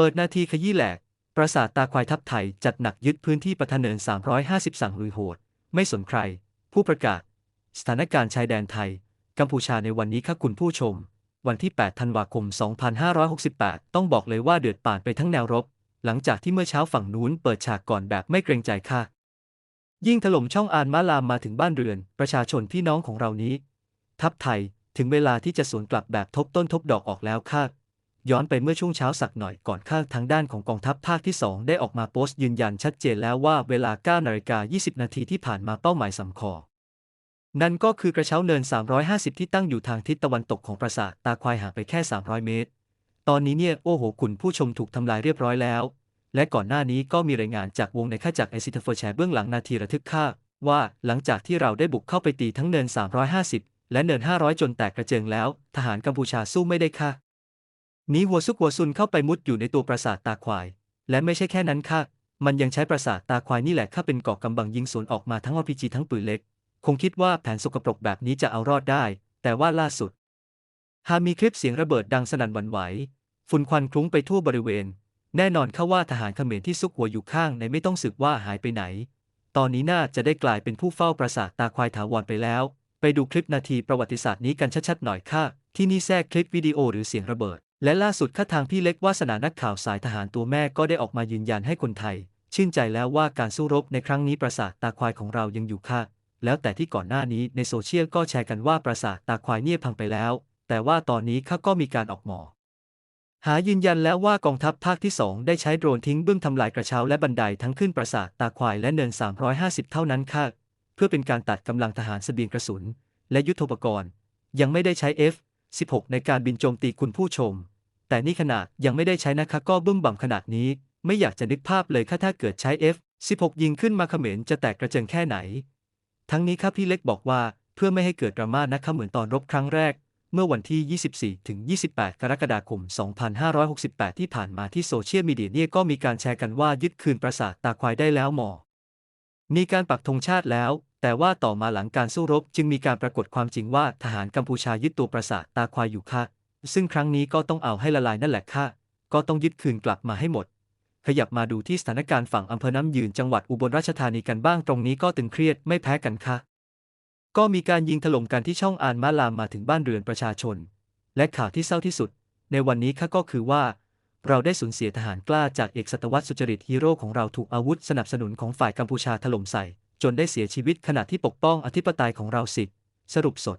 เปิดนาทีขยี้แหลก ปราสาทตาควายทัพไทยจัดหนักยึดพื้นที่ประทะเนิน 350 สั่งลุยโหด ไม่สนใคร ผู้ประกาศ สถานการณ์ชายแดนไทย กัมพูชาในวันนี้ค่ะคุณผู้ชม วันที่ 8 ธันวาคม 2568 ต้องบอกเลยว่าเดือดป่านไปทั้งแนวรบ หลังจากที่เมื่อเช้าฝั่งนู้นเปิดฉากก่อนแบบไม่เกรงใจค่ะ ยิ่งถล่มช่องอานมาลามมาถึงบ้านเรือน ประชาชนพี่น้องของเรานี้ ทัพไทยถึงเวลาที่จะสวนกลับแบบทบต้นทบดอกออกแล้วค่ะ ย้อนไปเมื่อช่วงเช้าสักหน่อยก่อนข้างทางด้านของกองทัพภาคที่ 2 ได้ออกมาโพสต์ยืนยันชัดเจนแล้วว่าเวลา9นาฬิกา20 นาทีที่ผ่านมาเป้าหมายสำคอนั่นก็คือกระเช้าเนิน 350 ที่ตั้งอยู่ทางทิศตะวันตกของปราสาทตาควายห่างไปแค่ 300 เมตร ตอนนี้เนี่ยโอ้โหคุณผู้ชมถูกทำลายเรียบร้อยแล้ว และก่อนหน้านี้ก็มีรายงานจากวงในข้าจากไอซิทเฟแชร์เบื้องหลังนาทีระทึกค่าว่าหลังจากที่เราได้บุกเข้าไปตีทั้งเนิน 350 และเนิน 500 จนแตกกระเจิงแล้ว ทหารกัมพูชาสู้ไม่ได้ค่ะ นีหัวซุกหัวซุนเข้าไปมุดอยู่ในตัวปราสาทตาควาย และไม่ใช่แค่นั้นค่ะ มันยังใช้ปราสาทตาควายนี่แหละข้าเป็นเกาะกำบังยิงสวนออกมาทั้งอ p ีทั้งปืนเล็ก คงคิดว่าแผนสกปรกแบบนี้จะเอารอดได้ แต่ว่าล่าสุด หากมีคลิปเสียงระเบิดดังสนั่นหวั่นไหว ฝุ่นควันคลุ้งไปทั่วบริเวณ แน่นอนเข้าว่าทหารเขมรที่ซุกหัวอยู่ข้างในไม่ต้องสืบว่าหายไปไหน ตอนนี้น่าจะได้กลายเป็นผู้เฝ้าปราสาทตาควายถาวรไปแล้ว ไปดูคลิปนาทีประวัติศาสตร์นี้กันชัดๆหน่อยค่ะ ที่นี่แทรกคลิปวิดีโอหรือเสียงระเบิด และล่าสุดข้าทางพี่เล็กวาสนานักข่าวสายทหารตัวแม่ก็ได้ออกมายืนยันให้คนไทย ชื่นใจแล้วว่าการสู้รบในครั้งนี้ปราสาทตาควายของเรายังอยู่ค่ะ แล้วแต่ที่ก่อนหน้านี้ในโซเชียลก็แชร์กันว่าปราสาทตาควายเนี่ยพังไปแล้ว แต่ว่าตอนนี้ข้าก็มีการออกหมอ หายืนยันแล้วว่ากองทัพภาคที่ 2 ได้ใช้โดรนทิ้งเบื้องทำลายกระเช้าและบันไดทั้งขึ้นปราสาทตาควายและเนิน 350 เท่านั้นค่ะ เพื่อเป็นการตัดกำลังทหารเสบียงกระสุน และยุทโธปกรณ์ ยังไม่ได้ใช้ 16 ในการบินโจมตีคุณผู้ชม แต่นี่ขนาดยังไม่ได้ใช้นะคะก็บึ้มบ่ำขนาดนี้ ไม่อยากจะนึกภาพเลยค่ะถ้าเกิดใช้ F16 ยิงขึ้นมาเขมรจะแตกกระเจิงแค่ไหน ทั้งนี้ครับพี่เล็กบอกว่าเพื่อไม่ให้เกิดดราม่านะคะเหมือนตอนรบครั้งแรก เมื่อวันที่ 24 ถึง 28 กรกฎาคม 2568 ที่ผ่านมาที่โซเชียลมีเดียเนี่ยก็มีการแชร์กันว่ายึดคืนปราสาทตาควายได้แล้วหมอมีการปักธงชาติแล้ว แต่ว่าต่อมาหลังการสู้รบจึงมีการปรากฏความจริงว่าทหารกัมพูชายึดตัวปราสาทตาควายอยู่ค่ะ ซึ่งครั้งนี้ก็ต้องเอาให้ละลายนั่นแหละค่ะ ก็ต้องยึดคืนกลับมาให้หมด ขยับมาดูที่สถานการณ์ฝั่งอำเภอน้ำยืนจังหวัดอุบลราชธานีกันบ้างตรงนี้ก็ตึงเครียดไม่แพ้กันค่ะ ก็มีการยิงถล่มกันที่ช่องอานมาลามมาถึงบ้านเรือนประชาชน และข่าวที่เศร้าที่สุด ในวันนี้ค่ะก็คือว่า เราได้สูญเสียทหารกล้าจากเอกสัตวัตสุจริตฮีโร่ของเราถูกอาวุธสนับสนุนของฝ่ายกัมพูชาถล่มใส่ จนได้เสียชีวิตขณะที่ปกป้องอธิปไตยของเราสิ สรุปสด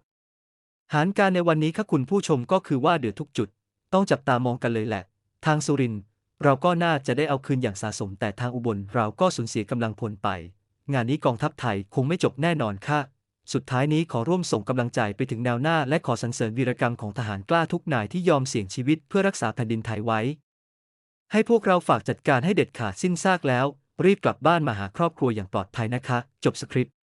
หารการในวันนี้ค่ะคุณผู้ชมก็คือว่าเดือดทุกจุด ต้องจับตามองกันเลยแหละ ทางสุรินเราก็น่าจะได้เอาคืนอย่างสะสม แต่ทางอุบลเราก็สูญเสียกำลังพลไป งานนี้กองทัพไทยคงไม่จบแน่นอนค่ะสุดท้ายนี้ขอร่วมส่งกำลังใจไปถึงแนวหน้า และขอสรรเสริญวีรกรรมของทหารกล้าทุกนายที่ยอมเสี่ยงชีวิตเพื่อรักษาแผ่นดินไทยไว้ ให้พวกเราฝากจัดการให้เด็ดขาดสิ้นซากแล้ว รีบกลับบ้านมาหาครอบครัวอย่างปลอดภัยนะคะ จบสคริปต์